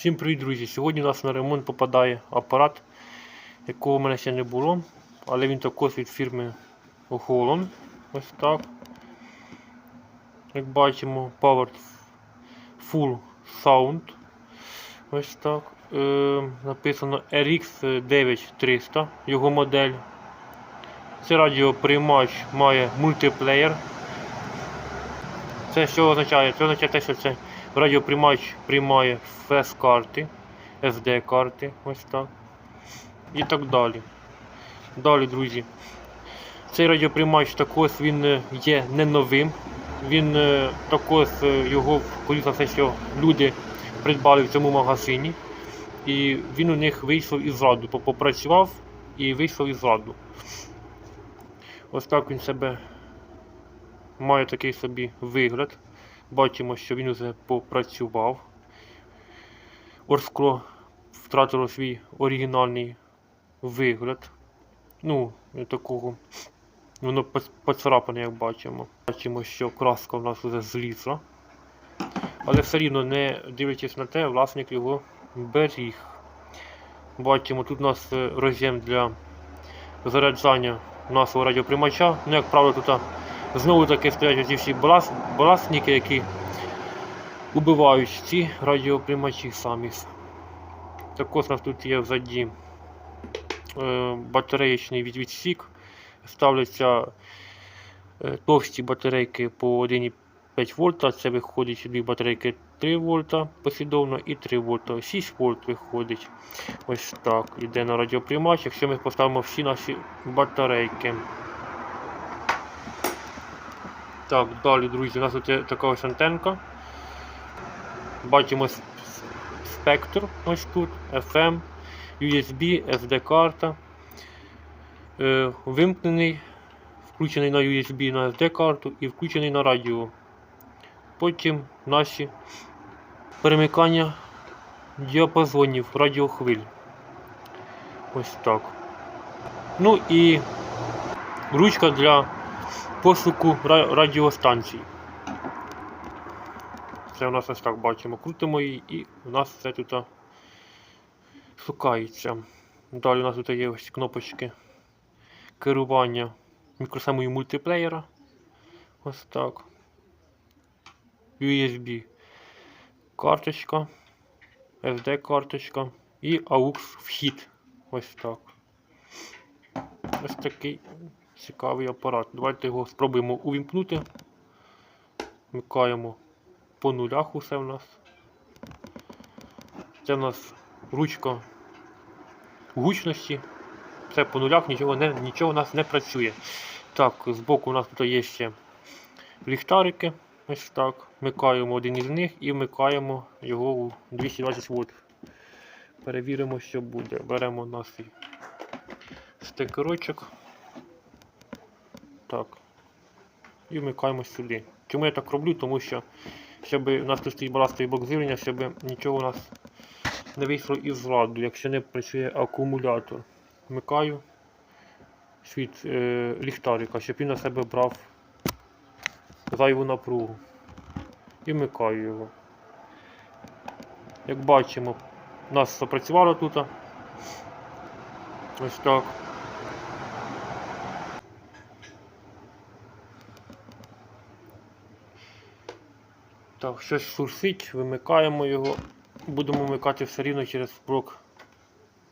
Всім привіт, друзі! Сьогодні у нас на ремонт попадає апарат, якого в мене ще не було, але він також від фірми Holon. Ось так. Як бачимо, Powered Full Sound. Ось так. Е, написано RX 9300, його модель. Це радіоприймач має мультиплеєр. Це що означає? Це означає те, що це радіоприймач приймає FS-карти, SD-карти, ось так. І так далі. Далі, друзі. Цей радіоприймач також він е, є не новим. Він е, також е, його за все, що люди придбали в цьому магазині. І він у них вийшов із ладу. Попрацював і вийшов із ладу. Ось так він себе має такий собі вигляд. Бачимо, що він вже попрацював. Орскло втратило свій оригінальний вигляд. Ну, такого. Воно поцарапане, як бачимо. Бачимо, що краска в нас вже злізла. Але все рівно, не дивлячись на те, власник його беріг. Бачимо, тут у нас е, роз'єм для заряджання нашого радіоприймача. Ну, як правило, тут знову таки стоять ці всі балас, які убивають ці радіоприймачі самі. Також у нас тут є взаді е, батареєчний відсік. Ставляться е, товсті батарейки по 1,5 вольта. Це виходить дві батарейки 3 вольта послідовно і 3 вольта. 6 вольт виходить. Ось так. Іде на радіоприймач, якщо ми поставимо всі наші батарейки. Так, далі, друзі, у нас тут така ось антенка. Бачимо спектр ось тут, FM, USB, SD-карта. Е, вимкнений, включений на USB на SD-карту і включений на радіо. Потім наші перемикання діапазонів радіохвиль. Ось так. Ну і ручка для пошуку радіостанцій. Це у нас ось так бачимо. Крутимо її і у нас це тут шукається. Далі у нас тут є ось кнопочки керування мікросхемою мультиплеєра. Ось так. USB карточка, SD карточка і AUX вхід. Ось так. Ось такий цікавий апарат. Давайте його спробуємо увімкнути. Вмикаємо по нулях усе в нас. Це в нас ручка гучності. Це по нулях нічого не, нічого у нас не працює. Так, збоку у нас тут є ще ліхтарики. Ось так. Вмикаємо один із них і вмикаємо його у 220 вольт. Перевіримо, що буде. Беремо наш стикерочок. Так. І вмикаємо сюди. Чому я так роблю? Тому що щоб у нас тут стоїть баластовий блок живлення, щоб нічого у нас не вийшло із ладу, якщо не працює акумулятор. Вмикаю світ е, ліхтарика, щоб він на себе брав зайву напругу. І вмикаю його. Як бачимо, у нас запрацювало тут. Ось так. Так, щось шуршить, вимикаємо його. Будемо вмикати все рівно через блок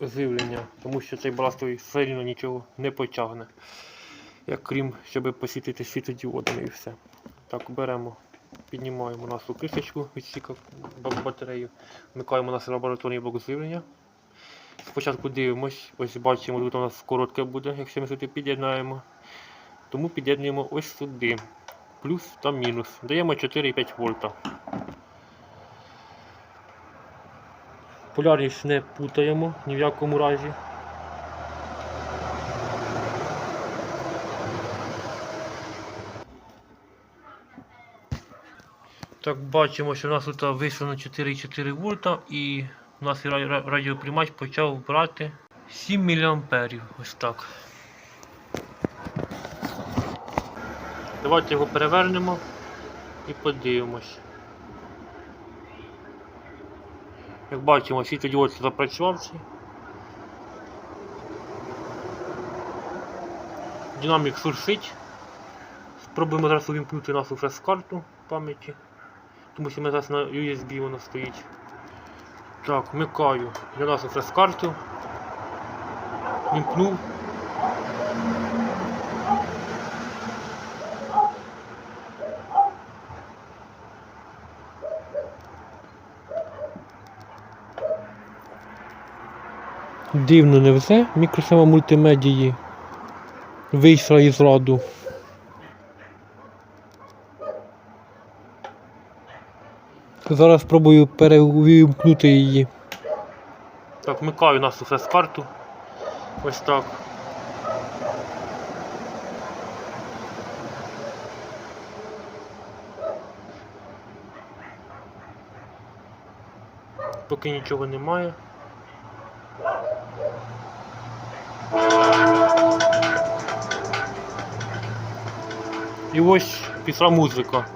живлення, тому що цей баластовий все рівно нічого не потягне. Як крім, щоб посвітити світодіодами і все. Так, беремо, піднімаємо нашу кришечку, бак- батарею, вмикаємо наш лабораторний блок живлення. Спочатку дивимось, ось бачимо, тут у нас коротке буде, якщо ми сюди під'єднаємо. Тому під'єднуємо ось сюди. Плюс та мінус. Даємо 4,5 вольта. Полярність не путаємо ні в якому разі. Так, бачимо, що в нас тут вийшло на 4,4 вольта і у нас ра- ра- радіоприймач почав брати 7 мА. Ось так. Давайте його перевернемо і подивимось. Як бачимо, світлодіод запрацював. цей. Динамік шуршить. Спробуємо зараз увімкнути нашу фрес-карту пам'яті. Тому що ми зараз на USB воно стоїть. Так, вмикаю я нашу фрес-карту. Вімкнув. Дивно не все. Мікросхема мультимедії вийшла із ладу. Зараз спробую переувімкнути її. Так, вмикаю нашу фрес-карту. Ось так. Поки нічого немає. І ось пішла музика.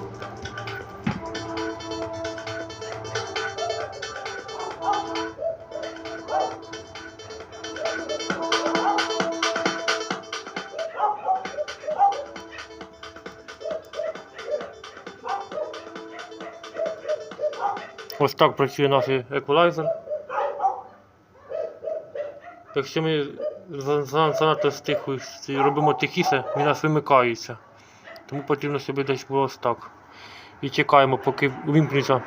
Ось так працює наш еквалайзер. Якщо ми за- за- занадто стиху робимо тихіше, він нас вимикається. Тому потрібно собі десь було ось так. І чекаємо, поки увімкнеться.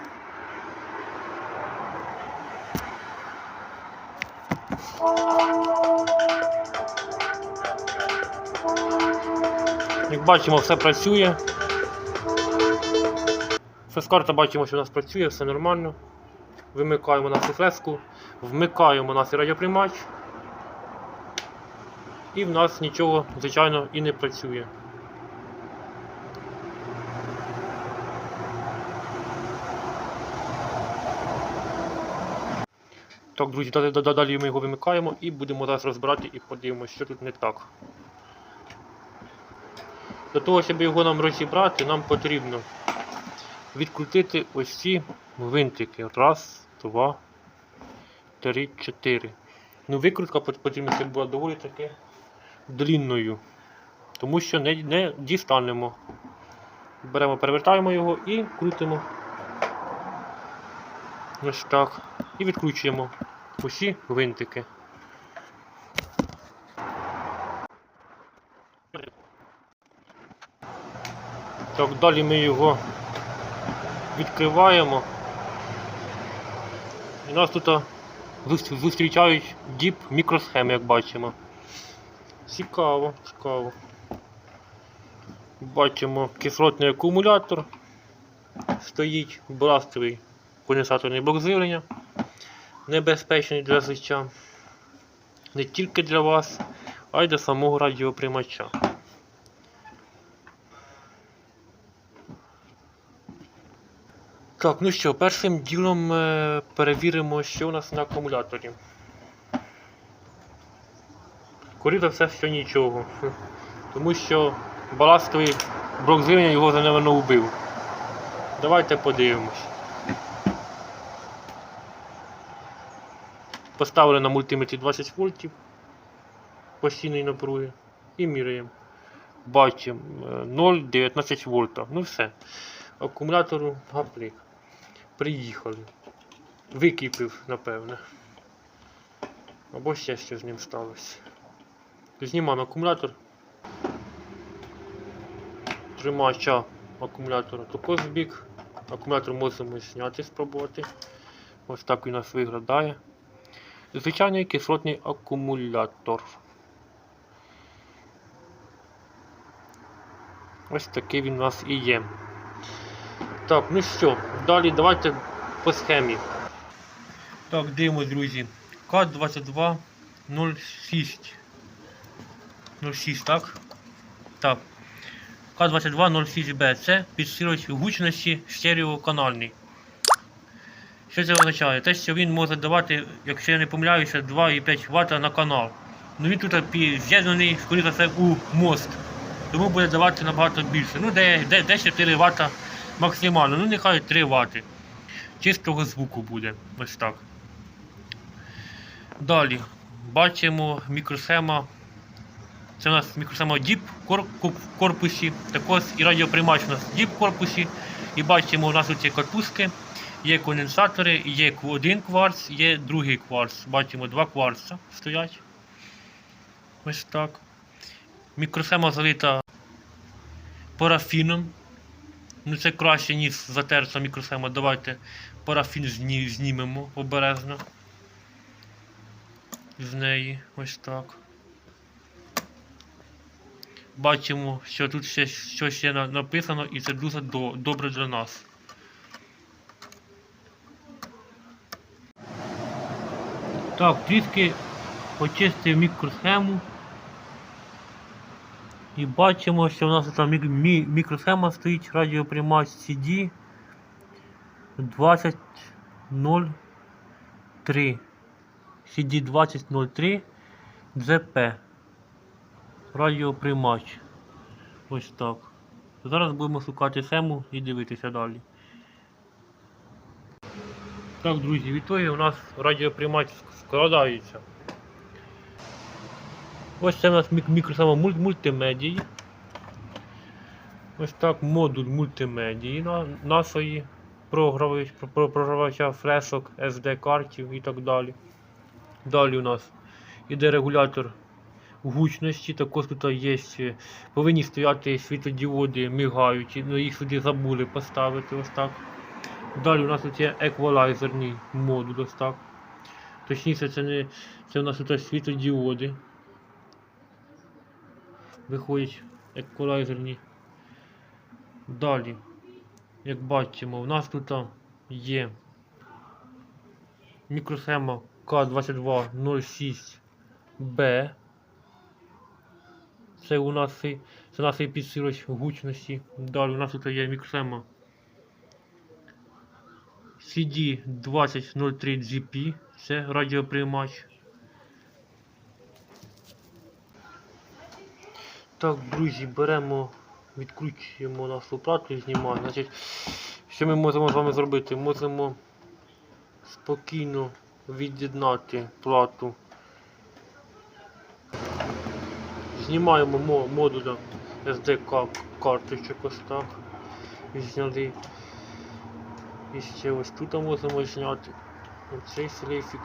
Як бачимо, все працює. Фрескарта бачимо, що у нас працює, все нормально. Вимикаємо нашу фреску, вмикаємо наш радіоприймач. І в нас нічого, звичайно, і не працює. Так, друзі, далі, ми його вимикаємо і будемо зараз розбирати і подивимося, що тут не так. Для того, щоб його нам розібрати, нам потрібно відкрутити ось ці гвинтики. Раз, два, три, чотири. Ну, викрутка пот- потрібна, щоб була доволі таки длінною. Тому що не, не дістанемо. Беремо, перевертаємо його і крутимо. Ось так. І відкручуємо усі гвинтики. Так, далі ми його відкриваємо. І нас тут зустрічають діп мікросхеми, як бачимо. Цікаво, цікаво. Бачимо кислотний акумулятор. Стоїть брастовий конденсаторний блок живлення. Небезпечний для життя. Не тільки для вас, а й для самого радіоприймача. Так, ну що, першим ділом е, перевіримо, що у нас на акумуляторі. Скоріше за все, що нічого. Тому що баластовий блок живлення його заневано вбив. Давайте подивимось. Поставили на мультиметрі 20 вольтів постійної напруги і міряємо. Бачимо е, 0,19 вольта. Ну все. Акумулятору гаплик. Приїхали. Википів, напевне. Або ще щось з ним сталося. Знімаємо акумулятор. Тримача акумулятора також в бік. Акумулятор можемо зняти, спробувати. Ось так він у нас виглядає. Звичайний кислотний акумулятор. Ось такий він у нас і є. Так, ну що, далі давайте по схемі. Так, дивимось, друзі. К2206. 06, так? Так. К2206Б. Це підсилювач гучності стереоканальний. Що це означає? Те, що він може давати, якщо я не помиляюся, 2,5 Вт на канал. Ну він тут з'єднаний, скоріше за все, у мост. Тому буде давати набагато більше. Ну, де, де, де 4 Вт максимально, ну нехай 3 Вт. Чистого звуку буде. Ось так. Далі бачимо мікросхема. Це у нас мікросхема DIP в корпусі. Також і радіоприймач у нас DIP в корпусі. І бачимо, у нас є катушки, є конденсатори, є один кварц, є другий кварц. Бачимо, два кварца стоять. Ось так. Мікросхема залита парафіном. Ну це краще, ніж затерта мікросхема. Давайте парафін зні- знімемо обережно. З неї ось так. Бачимо, що тут ще щось ще написано і це дуже добре для нас. Так, трішки почистив мікросхему. І бачимо, що у нас там мік- мі- мікросхема стоїть радіоприймач CD 2003. CD 2003 ZP. Радіоприймач. Ось так. Зараз будемо шукати схему і дивитися далі. Так, друзі, відтоді у нас радіоприймач складається. Ось це у нас мік- мікросхема мультимедії. Ось так модуль мультимедії на, нашої програвач- про- про- програвача флешок, SD картів і так далі. Далі у нас іде регулятор гучності, також тут є, повинні стояти світлодіоди мигаючі, але їх сюди забули поставити ось так. Далі у нас тут є еквалайзерний модуль ось так. Точніше, це не це у нас тут світлодіоди. Виходять еквалайзерні. Далі, як бачимо, у нас тут є мікросхема К2206B. Це у нас це наш підсилювач гучності. Далі у нас тут є мікросхема CD2003GP. Це радіоприймач. Так, друзі, беремо, відкручуємо нашу плату і знімаємо. Значить, що ми можемо з вами зробити? Можемо спокійно від'єднати плату. Знімаємо мо- модуля sd карточок ось так. Зняли. І ще ось тут можемо зняти. Оцей шлейфик.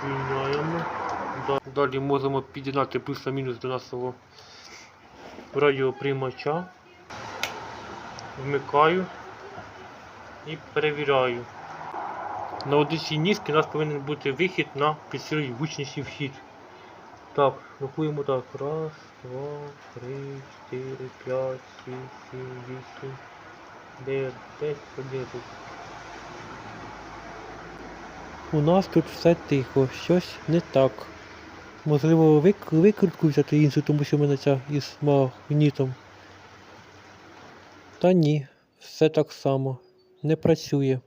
Звільняємо. Далі можемо під'єднати плюс-мінус до нашого радіоприймача. Вмикаю і перевіряю. На одній низки у нас повинен бути вихід на підсилювач гучності вхід. Так, рахуємо так. Раз, два, три, чотири, п'ять, шість, сім, вісім, дев'ять, десять, одинадцять. У нас тут все тихо, щось не так. Можливо, вик... викрутку взяти іншу, тому що в мене ця із магнітом. Та ні, все так само. Не працює.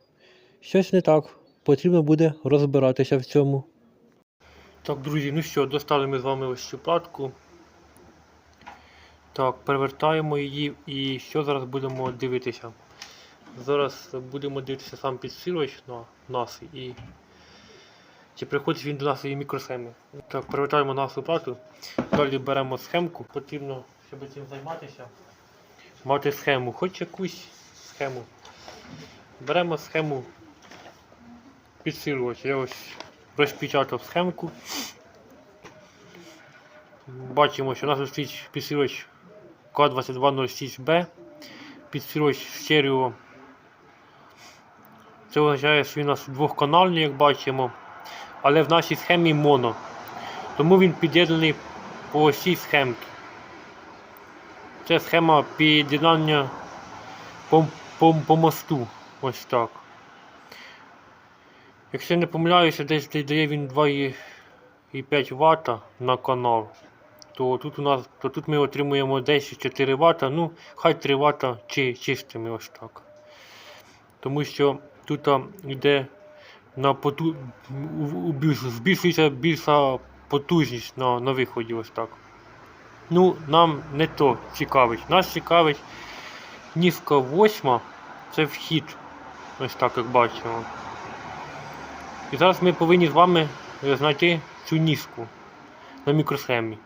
Щось не так. Потрібно буде розбиратися в цьому. Так, друзі, ну що, достали ми з вами ось цю платку. Так, перевертаємо її і що зараз будемо дивитися? Зараз будемо дивитися сам підсилювач на нас і чи приходить він до нашої мікросхеми. Так, перевертаємо нашу плату. Далі беремо схемку. Потрібно, щоб цим займатися, мати схему, хоч якусь схему. Беремо схему підсилювача. Я ось розпечатав схемку. Бачимо, що нас стоїть підсилювач К2206B. Підсилювач стерео. Це означає, що він у нас двохканальний, як бачимо. Але в нашій схемі моно. Тому він під'єднаний по осі схемки. Це схема під'єднання по, по, по мосту. Ось так. Якщо не помиляюся, десь дає він 2,5 Вт на канал, то тут у нас то тут ми отримуємо десь 4 Вт, ну хай 3 Вт чи, чистими ось так. Тому що тут йде на поту... збільшується більша потужність на, на виході ось так. Ну, нам не то цікавить. Нас цікавить низька восьма, це вхід. Ось так як бачимо. І зараз ми повинні з вами е, знайти цю ніжку на мікросхемі.